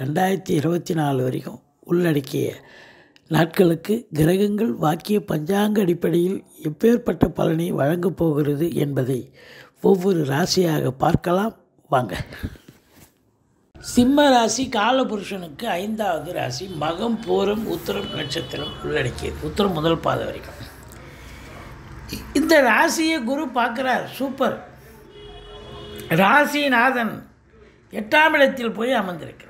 ரெண்டாயிரத்தி இருபத்தி நாலு வரைக்கும் உள்ளடக்கிய நாட்களுக்கு கிரகங்கள் வாக்கிய பஞ்சாங்க அடிப்படையில் எப்பேற்பட்ட பலனை வழங்கப் போகிறது என்பதை ஒவ்வொரு ராசியாக பார்க்கலாம். வாங்க. சிம்ம ராசி காலபுருஷனுக்கு ஐந்தாவது ராசி மகம் பூரம் உத்தரம் நட்சத்திரம் உள்ளடக்கியது. உத்தரம் முதல் பாதை வரைக்கும். இந்த ராசியை குரு பார்க்குறார். சூப்பர். ராசிநாதன் எட்டாம் இடத்தில் போய் அமர்ந்திருக்கிறார்.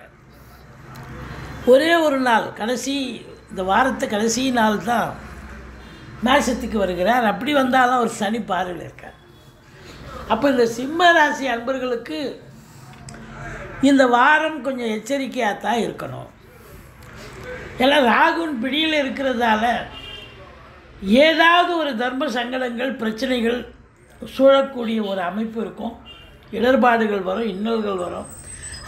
ஒரே ஒரு நாள் கடைசி இந்த வாரத்து கடைசி நாள் தான் மேஷத்துக்கு வருகிறார். அப்படி வந்தாலும் ஒரு சனி பார்வையில் இருக்கார். அப்போ இந்த சிம்ம ராசி அன்பர்களுக்கு இந்த வாரம் கொஞ்சம் எச்சரிக்கையாக தான் இருக்கணும். ஏன்னா ராகுன் பிடியில் இருக்கிறதால ஏதாவது ஒரு தர்ம சங்கடங்கள் பிரச்சனைகள் சூழக்கூடிய ஒரு அமைப்பு இருக்கும். இடர்பாடுகள் வரும் இன்னல்கள் வரும்.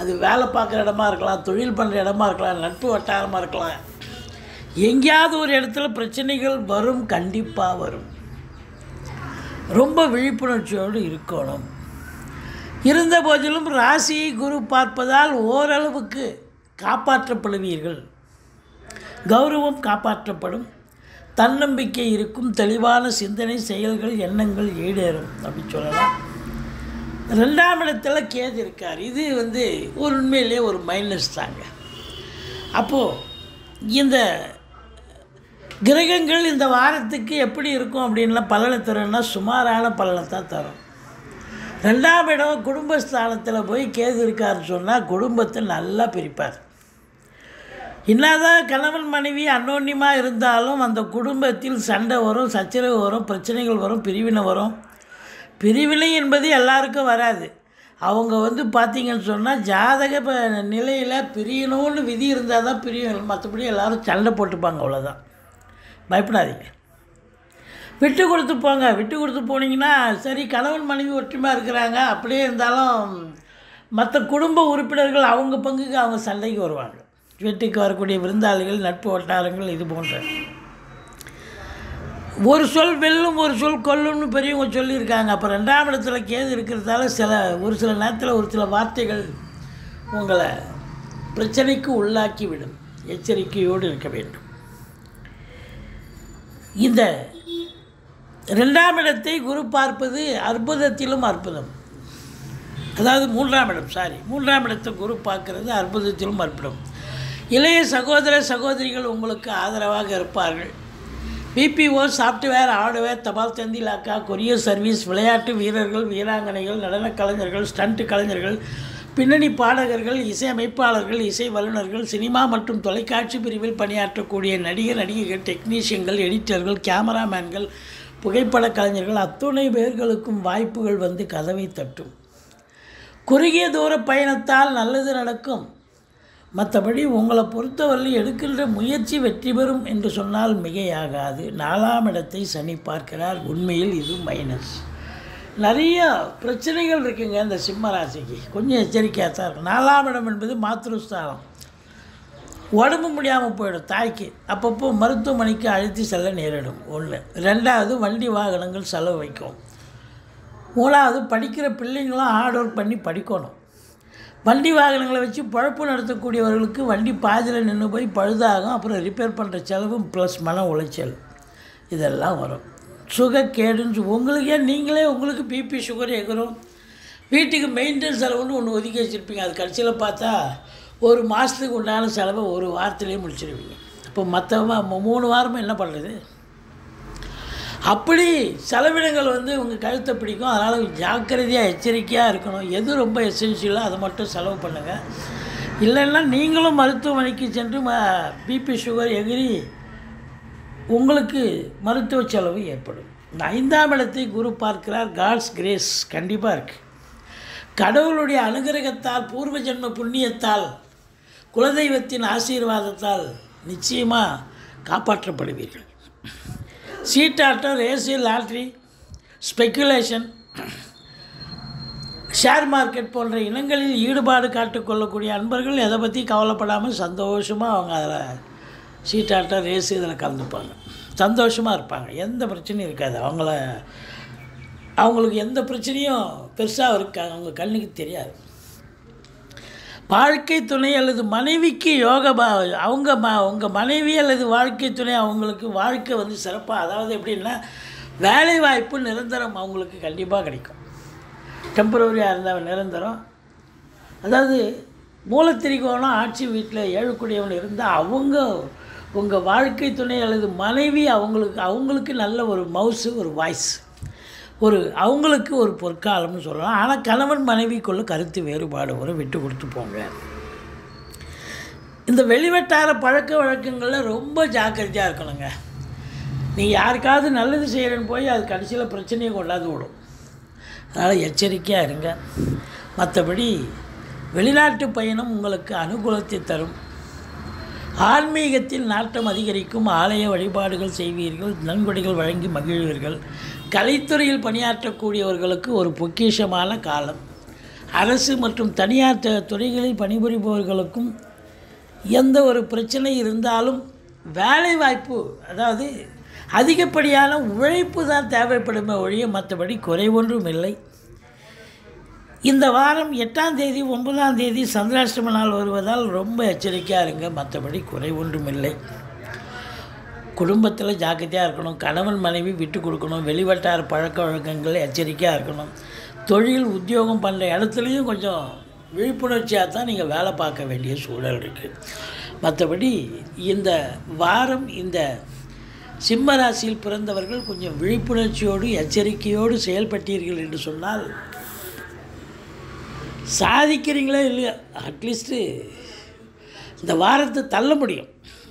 அது வேலை பார்க்குற இடமா இருக்கலாம் தொழில் பண்ணுற இடமா இருக்கலாம் நட்பு வட்டாரமாக இருக்கலாம். எங்கேயாவது ஒரு இடத்துல பிரச்சனைகள் வரும் கண்டிப்பாக வரும். ரொம்ப விழிப்புணர்ச்சியோடு இருக்கணும். இருந்த போதிலும் ராசியை குரு பார்ப்பதால் ஓரளவுக்கு காப்பாற்றப்படுவீர்கள். கௌரவம் காப்பாற்றப்படும். தன்னம்பிக்கை இருக்கும் தெளிவான சிந்தனை செயல்கள் எண்ணங்கள் ஈடேறும் அப்படின்னு சொல்லலாம். ரெண்டாம் இடத்துல கேது இருக்கார். இது வந்து ஒரு உண்மையிலே ஒரு மைனஸ் தாங்க. அப்போது இந்த கிரகங்கள் இந்த வாரத்துக்கு எப்படி இருக்கும் அப்படின்லாம் பலனை தரும்னா சுமாரான பலனை தான் தரும். ரெண்டாம் இடம் குடும்பஸ்தானத்தில் போய் கேது இருக்காருன்னு சொன்னால் குடும்பத்தை நல்லா பிரிப்பார். என்னதான் கணவன் மனைவி அன்னோன்யமாக இருந்தாலும் அந்த குடும்பத்தில் சண்டை வரும் சச்சரவு வரும் பிரச்சனைகள் வரும் பிரிவினை வரும். பிரிவினை என்பது எல்லாருக்கும் வராது. அவங்க வந்து பார்த்திங்கன்னு சொன்னால் ஜாதக நிலையில் பிரியணும்னு விதி இருந்தால் தான் பிரியும். மற்றபடி எல்லோரும் சண்டை போட்டுப்பாங்க அவ்வளோதான் பயப்படாதீங்க. விட்டு கொடுத்து போங்க. விட்டு கொடுத்து போனீங்கன்னா சரி கணவன் மனைவி ஒற்றுமையாக இருக்கிறாங்க. அப்படியே இருந்தாலும் மற்ற குடும்ப உறுப்பினர்கள் அவங்க பங்குக்கு அவங்க சண்டைக்கு வருவாங்க. வீட்டுக்கு வரக்கூடிய விருந்தாளிகள் நட்பு வட்டாரங்கள் இது போன்ற. ஒரு சொல் வெல்லும் ஒரு சொல் கொல்லும்னு பெரியவங்க சொல்லியிருக்காங்க. அப்போ ரெண்டாம் இடத்துல கேது இருக்கிறதால சில ஒரு சில நேரத்தில் ஒரு சில வார்த்தைகள் உங்களை பிரச்சனைக்கு உள்ளாக்கி விடும் எச்சரிக்கையோடு இருக்க வேண்டும். இந்த ரெண்டாம் இடத்தை குரு பார்ப்பது அற்புதத்திலும் அற்புதம். அதாவது மூன்றாம் இடம் சாரி மூன்றாம் இடத்தை குரு பார்க்கறது அற்புதத்திலும் அற்புதம். இளைய சகோதர சகோதரிகள் உங்களுக்கு ஆதரவாக இருப்பார்கள். பிபிஓ சாஃப்ட்வேர் ஹார்ட்வேர் தபால் தந்தி இலாக்கா கொரியர் சர்வீஸ் விளையாட்டு வீரர்கள் வீராங்கனைகள் நடனக் கலைஞர்கள் ஸ்டண்ட் கலைஞர்கள் பின்னணி பாடகர்கள் இசையமைப்பாளர்கள் இசை வல்லுநர்கள் சினிமா மற்றும் தொலைக்காட்சி பிரிவில் பணியாற்றக்கூடிய நடிகர் நடிகைகள் டெக்னீஷியன்கள் எடிட்டர்கள் கேமராமேன்கள் புகைப்பட கலைஞர்கள் அத்துணை பேர்களுக்கும் வாய்ப்புகள் வந்து கதவை தட்டும். குறுகிய தூர பயணத்தால் நல்லது நடக்கும். மற்றபடி உங்களை பொறுத்தவரை எடுக்கின்ற முயற்சி வெற்றி பெறும் என்று சொன்னால் மிகையாகாது. நாலாம் இடத்தை சனி பார்க்கிறார். உண்மையில் இது மைனஸ் நிறைய பிரச்சனைகள் இருக்குங்க இந்த சிம்ம ராசிக்கு. கொஞ்சம் எச்சரிக்கையாக தான் இருக்கும். நாலாம் இடம் என்பது மாத்திருஸ்தானம் உடம்பு முடியாமல் போயிடும் தாய்க்கு. அப்பப்போ மருத்துவமனைக்கு அழைத்து செல்ல நேரிடும். ஒன்று ரெண்டாவது வண்டி வாகனங்கள் செலவு வைக்கும். மூணாவது படிக்கிற பிள்ளைங்களும் ஹார்ட் ஒர்க் பண்ணி படிக்கணும். வண்டி வாகனங்களை வச்சு பழப்பு நடத்தக்கூடியவர்களுக்கு வண்டி பாதியில் நின்று போய் பழுதாகும் அப்புறம் ரிப்பேர் பண்ணுற செலவும் ப்ளஸ் மன உளைச்சல். இதெல்லாம் வரும். சுகக்கேடுன்னு சொ- உங்களுக்கே நீங்களே உங்களுக்கு பிபி சுகர் எகிறோம் வீட்டுக்கு மெயின்டெனன்ஸ் செலவுன்னு ஒன்று ஒதுக்கி வச்சுருப்பீங்க. அது கடைசியில் பார்த்தா ஒரு மாதத்துக்கு உண்டான செலவை ஒரு வாரத்துலேயே முடிச்சிருவீங்க. இப்போ மற்ற மூணு வாரமும் என்ன பண்ணுறது அப்படி செலவினங்கள் வந்து உங்கள் கழுத்தை பிடிக்கும். அதனால் ஜாக்கிரதையாக எச்சரிக்கையாக இருக்கணும். எது ரொம்ப எசென்ஷியலோ அதை மட்டும் செலவு பண்ணுங்கள் இல்லைன்னா நீங்களும் மருத்துவமனைக்கு சென்று பிபி சுகர் எகிரி உங்களுக்கு மருத்துவ செலவு ஏற்படும். இந்த ஐந்தாம் இடத்தை குரு பார்க்கிறார். காட்ஸ் கிரேஸ் கண்டிப்பாக இருக்குது கடவுளுடைய அனுகிரகத்தால் பூர்வ ஜென்ம புண்ணியத்தால் குலதெய்வத்தின் ஆசீர்வாதத்தால் நிச்சயமாக காப்பாற்றப்படுவீர்கள். சீட்டாட்டம் race lottery speculation share market போன்ற இனங்களில் ஈடுபாடு காட்டுக்கொள்ளக்கூடிய அன்பர்கள் எதை பற்றி கவலைப்படாமல் சந்தோஷமாக அவங்க அதில் சீட்டாட்டம் ரேஸு இதில் கலந்துப்பாங்க. சந்தோஷமாக இருப்பாங்க. எந்த பிரச்சனையும் இருக்காது. அவங்கள அவங்களுக்கு எந்த பிரச்சனையும் பெருசாக இருக்காது. அவங்க கண்ணுக்கு தெரியாது. வாழ்க்கை துணை அல்லது மனைவிக்கு யோக பா அவங்க ம உங்கள் மனைவி அல்லது வாழ்க்கை துணை அவங்களுக்கு வாழ்க்கை வந்து சிறப்பாக அதாவது எப்படின்னா வேலை வாய்ப்பு நிரந்தரம் அவங்களுக்கு கண்டிப்பாக கிடைக்கும். டெம்பரவரியாக இருந்தால் நிரந்தரம். அதாவது மூலத்திரிகோணம் ஆட்சி வீட்டில் ஏழுக்குடியவன் இருந்தால் அவங்க உங்கள் வாழ்க்கை துணை அல்லது மனைவி அவங்களுக்கு அவங்களுக்கு நல்ல ஒரு மவுஸு ஒரு வாய்ஸ் ஒரு அவங்களுக்கு ஒரு பொற்காலம்னு சொல்லலாம். ஆனால் கணவன் மனைவிக்குள்ள கருத்து வேறுபாடு ஒரு விட்டு கொடுத்து போங்க. இந்த வெளிவட்டார பழக்க வழக்கங்களில் ரொம்ப ஜாக்கிரதையாக இருக்கணுங்க. நீ யாருக்காவது நல்லது செய்கிறேன்னு போய் அது கடைசியில் பிரச்சனையை கொண்டாந்து விடும். அதனால் எச்சரிக்கையாக இருங்க. மற்றபடி வெளிநாட்டு பயணம் உங்களுக்கு அனுகூலத்தை தரும். ஆன்மீகத்தில் நாட்டம் அதிகரிக்கும். ஆலய வழிபாடுகள் செய்வீர்கள். நன்கொடைகள் வழங்கி மகிழ்வீர்கள். கலைத்துறையில் பணியாற்றக்கூடியவர்களுக்கு ஒரு பொக்கிஷமான காலம். அரசு மற்றும் தனியார் துறைகளில் பணிபுரிபவர்களுக்கும் எந்த ஒரு பிரச்சனை இருந்தாலும் வேலை வாய்ப்பு அதாவது அதிகப்படியான உழைப்பு தான் தேவைப்படுமே ஒழிய மற்றபடி குறைவொன்றும் இல்லை. இந்த வாரம் எட்டாம் தேதி ஒன்பதாம் தேதி சந்திராஷ்டம நாள் வருவதால் ரொம்ப எச்சரிக்கையாக இருங்க மற்றபடி குறை ஒன்றும் இல்லை. குடும்பத்தில் ஜாக்கிரதையாக இருக்கணும் கணவன் மனைவி விட்டு கொடுக்கணும் வெளிவட்டார பழக்க வழக்கங்கள் எச்சரிக்கையாக இருக்கணும். தொழில் உத்தியோகம் பண்ணுற இடத்துலையும் கொஞ்சம் விழிப்புணர்ச்சியாக தான் நீங்கள் வேலை பார்க்க வேண்டிய சூழல் இருக்குது மற்றபடி இந்த வாரம் இந்த சிம்ம ராசியில் பிறந்தவர்கள் கொஞ்சம் விழிப்புணர்ச்சியோடு எச்சரிக்கையோடு செயல்பட்டீர்கள் என்று சொன்னால் சாதிக்கிறீங்களே இல்லையா? அட்லீஸ்ட்டு இந்த வாரத்தை தள்ள முடியும்.